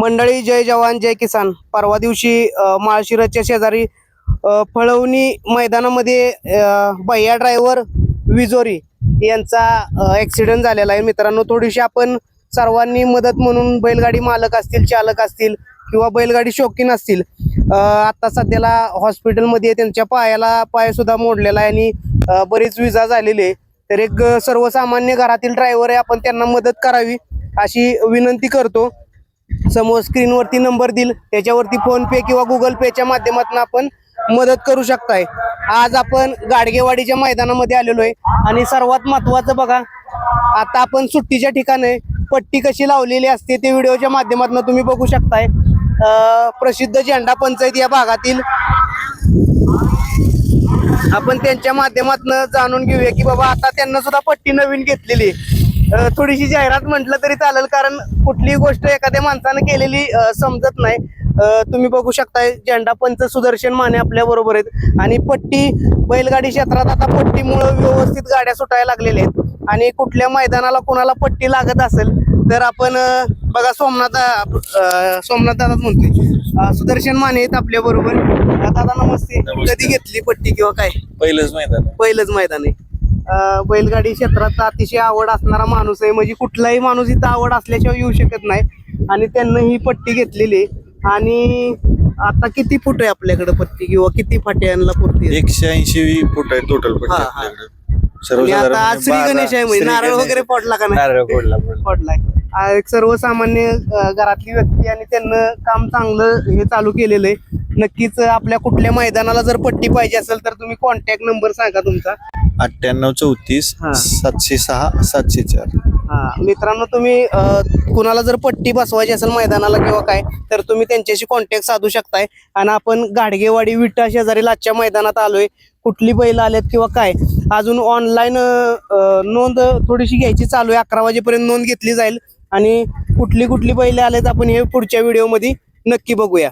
मंडळी जय जवान जय किसान. परवा दिवशी अ, माळशिरसच्या शेजारी फळवणी मैदानामध्ये भैया ड्रायव्हर विजोरी यांचा ॲक्सिडेंट झालेला आहे. मित्रांनो थोडीशी आपण सर्वांनी मदत म्हणून बैलगाडी मालक असतील चालक असतील किंवा बैलगाडी शौकीन असतील आता सध्याला हॉस्पिटलमध्ये त्यांच्या पायाला पायसुद्धा मोडलेला आहे आणि बरीच विजा झालेली आहे. तर एक सर्वसामान्य घरातील ड्रायव्हर आहे आपण त्यांना मदत करावी अशी विनंती करतो. समोर स्क्रीनवरती नंबर दिल त्याच्यावरती फोन पे किंवा गुगल पेच्या माध्यमातून आपण मदत करू शकताय आज आपण गाडगेवाडीच्या मैदानामध्ये आलेलो आहे आणि सर्वात महत्वाचं बघा आता आपण सुट्टीच्या ठिकाणी पट्टी कशी लावलेली असते ते व्हिडिओच्या माध्यमातून तुम्ही बघू शकताय प्रसिद्ध झेंडा पंचायत या भागातील आपण त्यांच्या माध्यमातून जाणून घेऊया की बाबा आता त्यांना सुद्धा पट्टी नवीन घेतलेली आहे. थोडीशी जाहिरात म्हटलं तरी चालेल कारण कुठलीही गोष्ट एखाद्या माणसानं केलेली समजत नाही. तुम्ही बघू शकताय झेंडा पंच सुदर्शन माने आपल्या बरोबर आहेत. आणि पट्टी बैलगाडी क्षेत्रात आता पट्टीमुळे व्यवस्थित गाड्या सुटायला लागलेल्या आहेत. आणि कुठल्या मैदानाला कोणाला पट्टी लागत असेल तर आपण बघा सोमनाथ सोमनाथ दादा म्हणतोय. सुदर्शन माने आहेत आपल्या बरोबर. दादा नमस्ते. कधी घेतली पट्टी किंवा काय? पहिलंच मैदान. पहिलंच मैदान आहे. बैलगाडी क्षेत्रात अतिशय आवड असणारा माणूस आहे. म्हणजे कुठलाही माणूस इथं आवड असल्याशिवाय येऊ शकत नाही. आणि त्यांना ही पट्टी घेतलेली आहे. आणि आता किती फूट आहे आपल्याकडे पट्टी किंवा किती फाट्यांना पुरते एकशे ऐंशी फूट आहे टोटल पट्टी आता आज श्री गणेश आहे म्हणजे नारळ वगैरे पडला का नाही? नारळ पडला पडला. एक सर्वसामान्य घरातली व्यक्ती आणि त्यांना काम चांगलं हे चालू केलेलं आहे. नक्कीच आपल्या कुठल्या मैदानाला जर पट्टी पाहिजे असेल तर तुम्ही कॉन्टॅक्ट नंबर सांगा तुमचा. अठ्ठ्याण्णव चौतीस हा. सातशे सहा सातशे चार. हा. मित्रांनो तुम्ही अ, कुणाला जर पट्टी बसवायची असेल मैदानाला किंवा काय तर तुम्ही त्यांच्याशी कॉन्टॅक्ट साधू शकताय. आणि आपण गाडगेवाडी विटा शेजारी लाचच्या मैदानात आलोय. कुठली बैल आलेत किंवा काय अजून ऑनलाईन नोंद थोडीशी घ्यायची चालू आहे. अकरा वाजेपर्यंत नोंद घेतली जाईल. आणि कुठली कुठली बैल आलेत आपण हे पुढच्या व्हिडिओमध्ये नक्की बघूया.